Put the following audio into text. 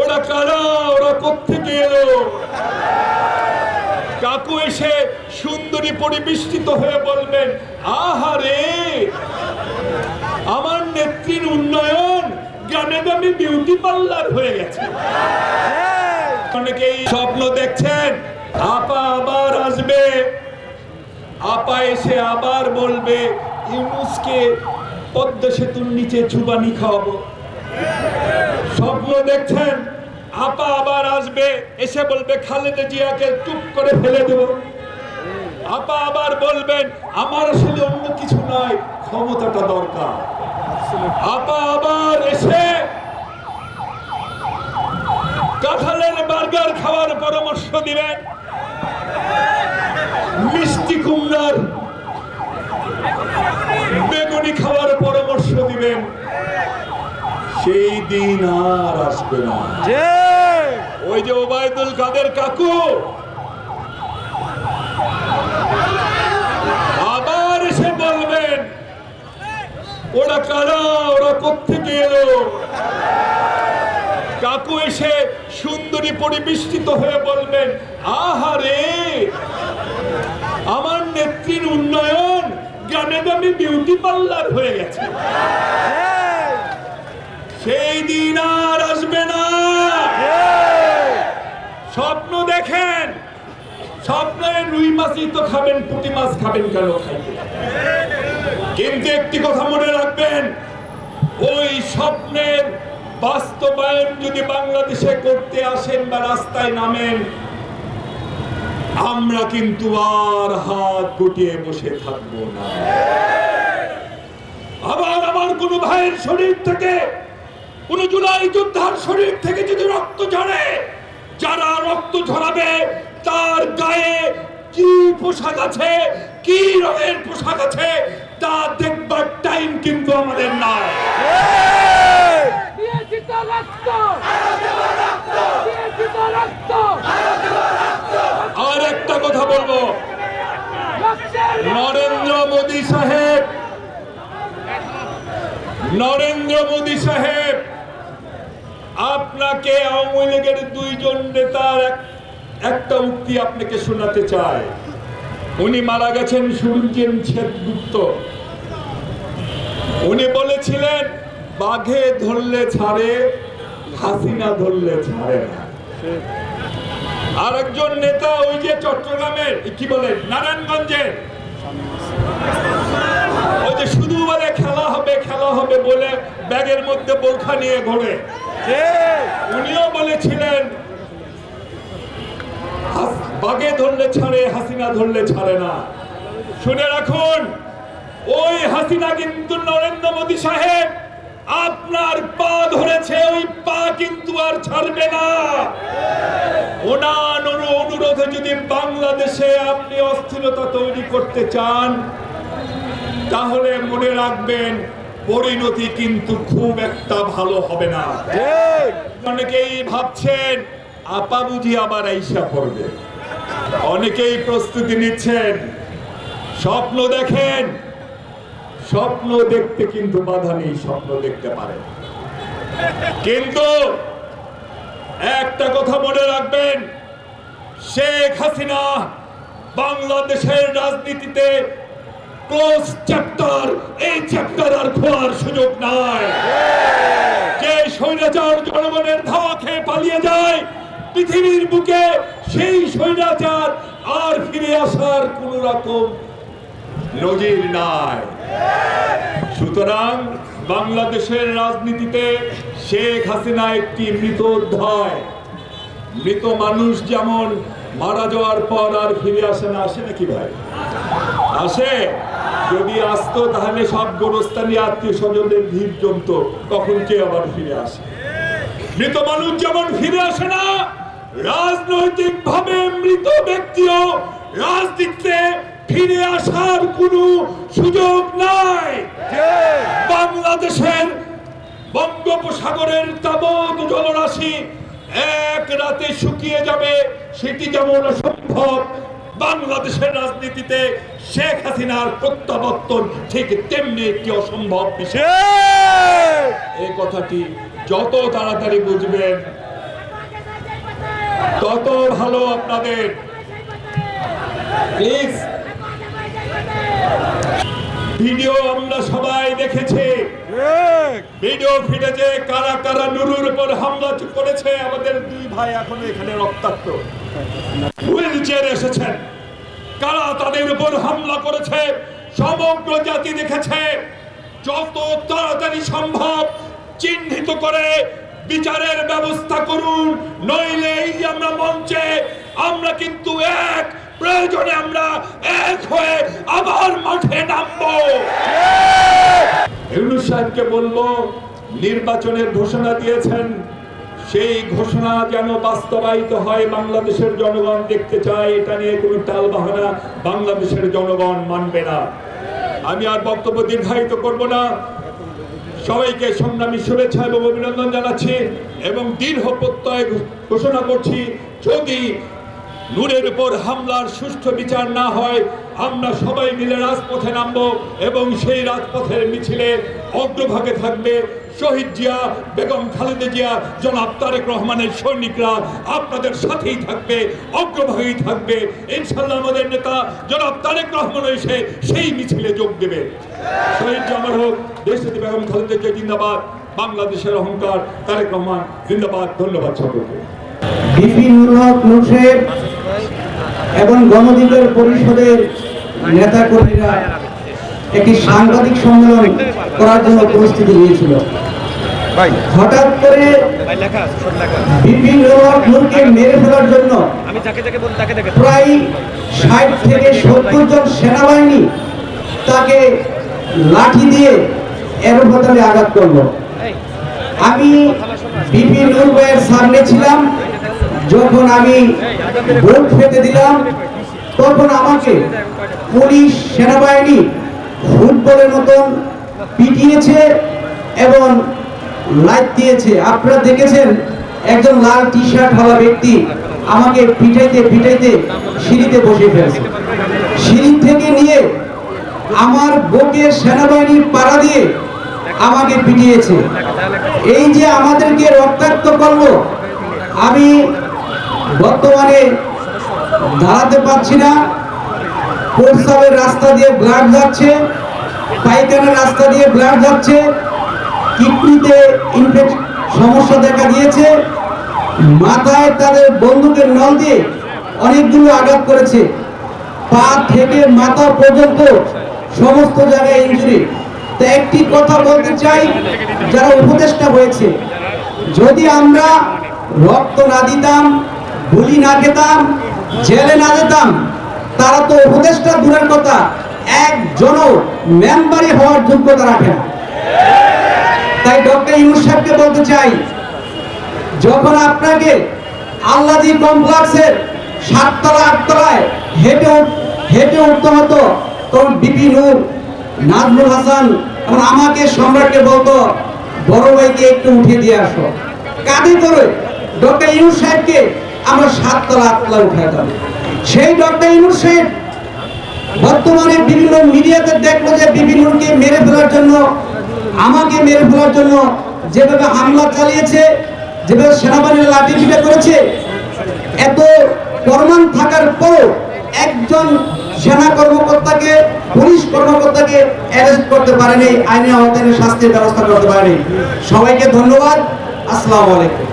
ওরা কারা? ওরা কোত্থেকে এলো? কাকু এসে সুন্দরী পরিবেষ্টিত হয়ে বলবেন আহারে আমার নেত্রীর উন্নয়ন গ্রামে গ্রামে বিউটি পার্লার হয়ে গেছে। অনেকেই স্বপ্ন দেখছেন, আপা আবার আসবে। আপা এসে আবার বলবে, ইউনুসকে পদ্মা সেতুর নিচে চুবানি খাওয়াবো। স্বপ্ন দেখছেন, আপা আবার আসবে, এসে বলবে, খালেদা জিয়াকে চুপ করে ফেলে দেব। আপা আবার বলবেন, আমার আসলে অন্য কিছু নয় ক্ষমতাটা দরকার। আপা আবার এসে কাঁঠালের বার্গার খাওয়ার পরামর্শ দিবেন। মিষ্টি কুমড়ার বেগুনি খাওয়ার সেই দিন আর আসবে না। ওই যে ওবায়দুল কাদের কাকু। আবার এসে বলবেন ওরা কারা? ওরা কোত্থেকে এলো? কাকু এসে সুন্দরী পরিবেষ্টিত হয়ে বলবেন আহারে আমার নেত্রীর উন্নয়ন গ্রামে গ্রামে বিউটি পার্লার হয়ে গেছে সেই দিন আর আসবে না স্বপ্ন দেখেন স্বপ্নে রুই মাছই তো খাবেন, পুঁটি মাছ খাবেন কেন কিন্তু একটি কথা মনে রাখবেন, ওই স্বপ্নের বাস্তবায়ন যদি বাংলাদেশে করতে আসেন বা রাস্তায় নামেন, আমরা কিন্তু আর হাত গুটিয়ে বসে থাকব না। আবার আমার কোন ভাইয়ের শরীর থেকে, কোন জুলাই যোদ্ধার শরীর থেকে যদি রক্ত ঝরে যারা রক্ত ঝরাবে তার গায়ে কি পোশাক আছে কি রঙের পোশাক আছে তা দেখবার টাইম কিন্তু আমাদের নাই। আর একটা কথা বলব। নরেন্দ্র মোদী সাহেব নরেন্দ্র মোদী সাহেব আপনাকে আওয়ামী লীগের দুইজন নেতার একটা উক্তি আপনাকে শোনাতে চায় উনি মারা গেছেন সূর্যেন সেনগুপ্ত উনি বলেছিলেন, বাঘে ধরলে ছাড়ে, হাসিনা ধরলে ছাড়ে না। আর একজন নেতা ওই যে চট্টগ্রামের কি বলে নারায়ণগঞ্জের ওই যে শুধু বলে খেলা হবে খেলা হবে বলে ব্যাগের মধ্যে বোরখা নিয়ে ঘোরে। উনিও বলেছিলেন বাগে ধরলে ছাড়ে, হাসিনা ধরলে ছাড়ে না। শুনে রাখুন, ওই হাসিনা কিন্তু নরেন্দ্র মোদী সাহেব, আপনার পা ধরেছে, ওই পা কিন্তু আর ছাড়বে না। ওনার অনুরোধে যদি বাংলাদেশে আপনি অস্থিরতা তৈরি করতে চান, তাহলে মনে রাখবেন পরিণতি কিন্তু খুব একটা ভালো হবে না। অনেকেই ভাবছেন আপা বুঝি আবার আইসা পড়বে। অনেকেই প্রস্তুতি নিচ্ছেন। স্বপ্ন দেখেন স্বপ্ন দেখতে কিন্তু বাধা নেই স্বপ্ন দেখতে পারে কিন্তু একটা কথা মনে রাখবেন শেখ হাসিনা বাংলাদেশের রাজনীতিতে ক্লোজ চ্যাপ্টার, এই চ্যাপ্টার আর খোলার সুযোগ নাই। যে স্বৈরাচার জনগণের ধাওয়া খেয়ে পালিয়ে যায়, পৃথিবীর বুকে সেই স্বৈরাচার আর ফিরে আসার কোন রকম নজির নাই। সুতরাং বাংলাদেশের রাজনীতিতে শেখ হাসিনা একটি মৃত অধ্যায়। মৃত মানুষ যেমন মারা যাওয়ার পর আর ফিরে আসে না, আসে নাকি ভাই? আসে? যদি আসতো, তাহলে সব গোরস্থানী আত্মীয় স্বজনদের ভিড় জমতো। তখন কে আবার ফিরে আসে? মৃত মানুষ যেমন ফিরে আসে না রাজনৈতিক ভাবে মৃত ব্যক্তিও রাজনীতিতে ফিরে আসার কোনো সুযোগ নাই। বাংলাদেশের বঙ্গোপসাগরের তাবৎ জলরাশি এক রাতে শুকিয়ে যাবে, সেটি যেমন অসম্ভব বাংলাদেশের রাজনীতিতে শেখ হাসিনার প্রত্যাবর্তন ঠিক তেমনি একটি অসম্ভব বিষয়। এই কথাটি যত তাড়াতাড়ি বুঝবেন, তত ভালো আপনাদের। প্লিজ ভিডিও আমরা সবাই দেখেছি। ভিডিও ফিটেছে কারা কারা নুরুর উপর হামলা করেছে, আমাদের দুই ভাই এখনও এখানে রক্তাক্ত। এসেছেন। কারা তাদের উপর হামলা করেছে, সমগ্র জাতি দেখেছে। যত তাড়াতাড়ি সম্ভব চিহ্নিত করে বিচারের ব্যবস্থা করুন, নইলে এই আমরা মঞ্চে আমরা কিন্তু এক, প্রয়োজনে আমরা এক হয়ে আবার মাঠে নামবো। ইউনুস সাহেবকে বলব, নির্বাচনের ঘোষণা দিয়েছেন। সেই ঘোষণা যেন বাস্তবায়িত হয়, বাংলাদেশের জনগণ দেখতে চায়, এটা নিয়ে কোনো টাল বাহানা বাংলাদেশের জনগণ মানবে না। আমি আর বক্তব্য দীর্ঘায়িত করব না। সবাইকে সংগ্রামী শুভেচ্ছা এবং অভিনন্দন জানাচ্ছি এবং দীর্ঘ প্রত্যয় ঘোষণা করছি, যদি নূরের উপর হামলার সুষ্ঠু বিচার না হয়, আমরা সবাই মিলে রাজপথে নামবো এবং সেই রাজপথের মিছিলে অগ্রভাগে থাকবে। শহীদ জিয়া, বেগম খালেদা জিয়া, জনাব তারেক রহমানের সৈনিকরা আপনাদের সাথেই থাকবে, অগ্রভাগেই থাকবে। ইনশাল্লাহ আমাদের নেতা জনাব তারেক রহমান এসে সেই মিছিলে যোগ দেবে। শহীদ জামার হোক, দেশনেত্রী বেগম খালেদা জিয়া জিন্দাবাদ, বাংলাদেশের অহংকার, তারেক রহমান জিন্দাবাদ, ধন্যবাদ সকলকে। এবং গণধিকার পরিষদের নেতাকর্মীরা একটি সাংবাদিক সম্মেলন করার জন্য প্রস্তুতি নিয়েছিল। হঠাৎ করে ভাই লেখা আছে সব লেখা। বিপি নুর হক নূরকে মেরে ফেলার জন্য প্রায় ষাট থেকে সত্তর জন সেনাবাহিনী তাকে লাঠি দিয়ে এরোপাতালে আঘাত করল। আমি বিপি নূর ভাইয়ের সামনে ছিলাম যখন আমি ভোট খেতে দিলাম তখন আমাকে পুলিশ সেনাবাহিনী ফুটবলের মতন পিটিয়েছে এবং লাইট দিয়েছে। আপনারা দেখেছেন, একজন লাল টি শার্ট হওয়া ব্যক্তি আমাকে পিটাইতে পিটাইতে সিঁড়িতে বসে ফেলছে। সিঁড়ি থেকে নিয়ে আমার বুকের সেনাবাহিনীর পাড়া দিয়ে আমাকে পিটিয়েছে। এই যে আমাদেরকে রক্তাক্ত করল, আমি বর্তমানে দাঁড়াতে পারছি না। প্রস্রাবের রাস্তা দিয়ে ব্লাড যাচ্ছে, পায়খানার রাস্তা দিয়ে ব্লাড যাচ্ছে, কিডনিতে ইনফেকশন সমস্যা দেখা দিয়েছে, মাথায় তাদের বন্দুকের নল দিয়ে অনেকগুলো আঘাত করেছে। পা থেকে মাথা পর্যন্ত সমস্ত জায়গায় ইঞ্জুরি তো একটি কথা বলতে চাই, যারা উপদেষ্টা হয়েছে, যদি আমরা রক্ত না দিতাম, গুলি না খেতাম, জেলে না যেতাম তারা তো উপদেষ্টা দূরের কথা একজন মেম্বারই হওয়ার যোগ্যতা রাখে না। তাই ডক্টর ইউনুস সাহেবকে বলতে চাই, যখন আপনাকে আল্লাদি কমপ্লেক্সের সাততলা, আটতলায় হেঁটে হেঁটে উঠতে হতো, তখন বিপি নূর, নাজমুল হাসান এবং আমাকে, সম্রাটকে বলতো, বড় ভাইকে একটু উঠিয়ে দিয়ে আসো। কাঁধে করে ডক্টর ইউনুস সাহেবকে আমরা সাততলা আটতলা উঠাইতাম সেই ডক্টর ইউনুস সাহেব বর্তমানে বিভিন্ন মিডিয়াতে দেখল যে বিভিন্নকে মেরে ফেলার জন্য, আমাকে মেরে ফেলার জন্য যেভাবে হামলা চালিয়েছে, যেভাবে সেনাবাহিনীর পিটা করেছে, এত প্রমাণ থাকার পর একজন সেনা কর্মকর্তাকে, পুলিশ কর্মকর্তাকে অ্যারেস্ট করতে পারেনি, আইনি আওতায় শাস্তির ব্যবস্থা করতে পারেনি। সবাইকে ধন্যবাদ। আসসালামু আলাইকুম।